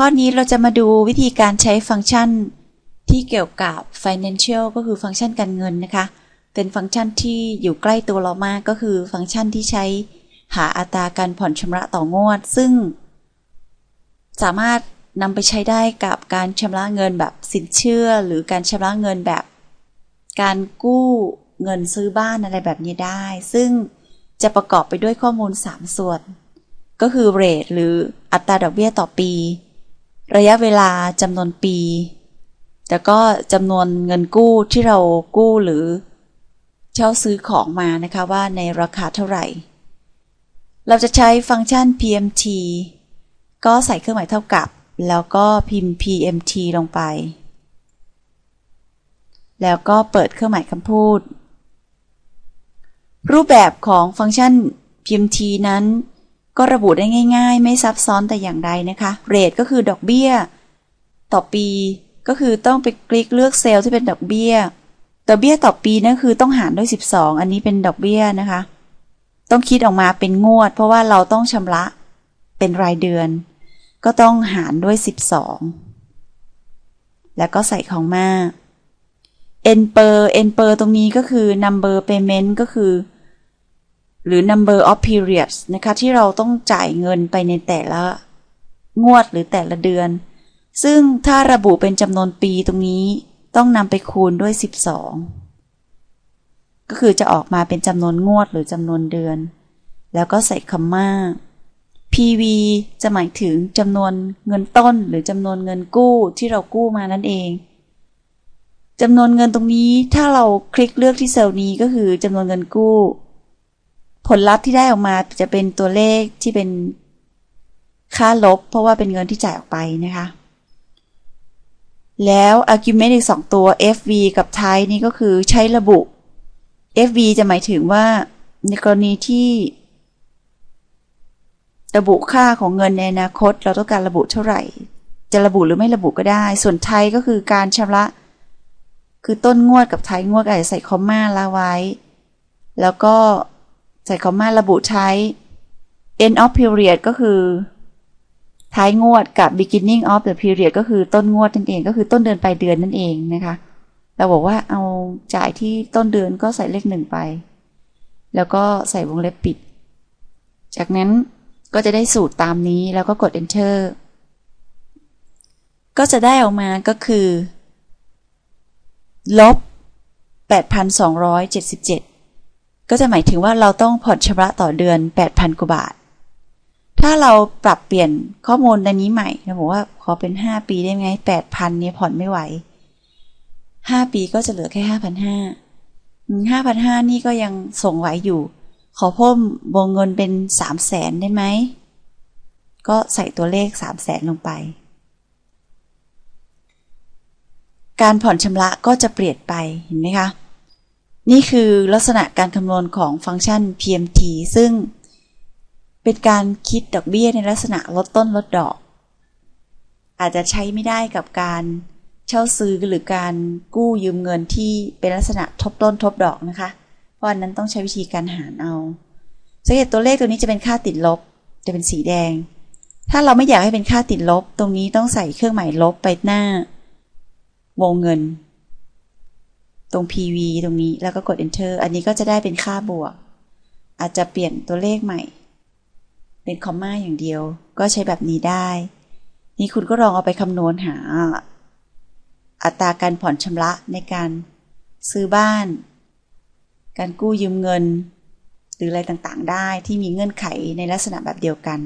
ข้อนี้เราจะมาดูวิธีการใช้ฟังก์ชันที่เกี่ยวกับ financial ก็คือฟังก์ชันการเงินนะคะ เป็นฟังก์ชันที่อยู่ใกล้ตัวเรามากก็คือฟังก์ชันที่ใช้หาอัตราการผ่อนชำระต่องวด ซึ่ง สามารถนำไปใช้ได้กับการชำระเงินแบบสินเชื่อ หรือการชำระเงินแบบ การกู้เงินซื้อบ้านอะไรแบบนี้ได้ ซึ่งจะประกอบไปด้วยข้อมูล 3 ส่วน ก็คือเรทหรืออัตราดอกเบี้ยต่อปี ระยะเวลาจำนวนปีแล้วก็จำนวนเงินกู้ที่เรากู้หรือ เช่าซื้อของมานะคะว่าในราคาเท่าไหร่ เราจะใช้ฟังก์ชัน PMT ก็ใส่เครื่องหมายเท่ากับ แล้วก็พิมพ์ PMT ลงไป แล้วก็เปิดเครื่องหมายคำพูด รูปแบบของฟังก์ชัน PMT นั้น ก็ระบุได้ง่าย ๆ ไม่ซับซ้อนแต่อย่างใดนะคะเรทก็คือดอกเบี้ย ต่อปีก็คือต้องไปคลิกเลือกเซลล์ที่เป็นดอกเบี้ย ดอกเบี้ยต่อปีนั่นคือต้องหารด้วย 12 อันนี้เป็นดอกเบี้ยนะคะ ต้องคิดออกมาเป็นงวด เพราะว่าเราต้องชำระเป็นรายเดือน ก็ต้องหารด้วย 12 แล้วก็ใส่ของมา n per n per ตรงนี้ก็คือ number payment ก็คือ หรือ number of periods นะคะ ที่เราต้องจ่ายเงินไปในแต่ละงวดหรือแต่ละเดือน ซึ่งถ้าระบุเป็นจำนวนปีตรงนี้ต้องนำไปคูณด้วย 12 ก็คือจะออกมาเป็นจำนวนงวดหรือจำนวนเดือน แล้วก็ใส่คัมมา PV จะหมายถึงจำนวนเงินต้นหรือจำนวนเงินกู้ที่เรากู้มานั่นเองจำนวนเงินตรงนี้ถ้าเราคลิกเลือกที่เซลล์นี้ก็คือจำนวนเงินกู้ ผลลัพธ์ที่ได้ออกมาจะเป็นตัวเลขที่เป็นค่าลบ เพราะว่าเป็นเงินที่จ่ายออกไปนะคะ แล้ว argument อีก 2 ตัว FV กับ type นี่ก็คือใช้ระบุ FV จะหมายถึงว่าในกรณีที่ระบุค่าของเงินในอนาคต เราต้องการระบุเท่าไหร่ จะระบุหรือไม่ระบุก็ได้ ส่วนไทยก็คือการชำระ คือต้นงวดกับท้ายงวดอาจจะใส่คอมมาละไว้ แล้วก็ ใส่คอมมาระบุใช้ end of period ก็คือ ท้ายงวดกับ beginning of the period ก็คือต้นงวดนั่นเองก็คือต้นเดือนปลายเดือนนั่นเองนะคะ เราบอกว่าเอาจ่ายที่ต้นเดือนก็ใส่เลขหนึ่งไป แล้วก็ใส่วงเล็บปิด จากนั้นก็จะได้สูตรตามนี้แล้วก็กด enter ก็จะได้ออกมาก็คือ ลบ 8,277 ก็จะหมายถึงว่าเราต้องผ่อนชำระต่อเดือน 8,000กว่าบาท ถ้าเราปรับเปลี่ยนข้อมูลในนี้ใหม่เราบอกว่าขอเป็น 5 ปีได้ไหม8,000เนี่ยผ่อนไม่ไหว 5 ปีก็จะเหลือแค่ 5,500 5,500 นี่ก็ยังส่งไหวอยู่ ขอเพิ่มวงเงินเป็น 300,000 ได้ไหม ก็ใส่ตัวเลข 300,000 ลงไป การผ่อนชำระก็จะเปลี่ยนไปเห็นไหมคะ นี่คือลักษณะการคำนวณของฟังก์ชัน PMT ซึ่งเป็นการคิดดอกเบี้ยในลักษณะลดต้นลดดอก อาจจะใช้ไม่ได้กับการเช่าซื้อหรือการกู้ยืมเงินที่เป็นลักษณะทบต้นทบดอกนะคะ เพราะอันนั้นต้องใช้วิธีการหารเอาสังเกตตัวเลขตัวนี้จะเป็นค่าติดลบ จะเป็นสีแดง ถ้าเราไม่อยากให้เป็นค่าติดลบ ตรงนี้ต้องใส่เครื่องหมายลบไปหน้าวงเงิน ตรง PV ตรงนี้แล้วก็กด enter อันนี้ก็จะได้เป็นค่าบวก อาจจะเปลี่ยนตัวเลขใหม่ เป็นคอมมาอย่างเดียว ก็ใช้แบบนี้ได้ นี่คุณก็ลองเอาไปคำนวณหา อัตราการผ่อนชำระในการซื้อบ้าน การกู้ยืมเงิน หรืออะไรต่างๆ ได้ที่มีเงื่อนไขในลักษณะแบบเดียวกัน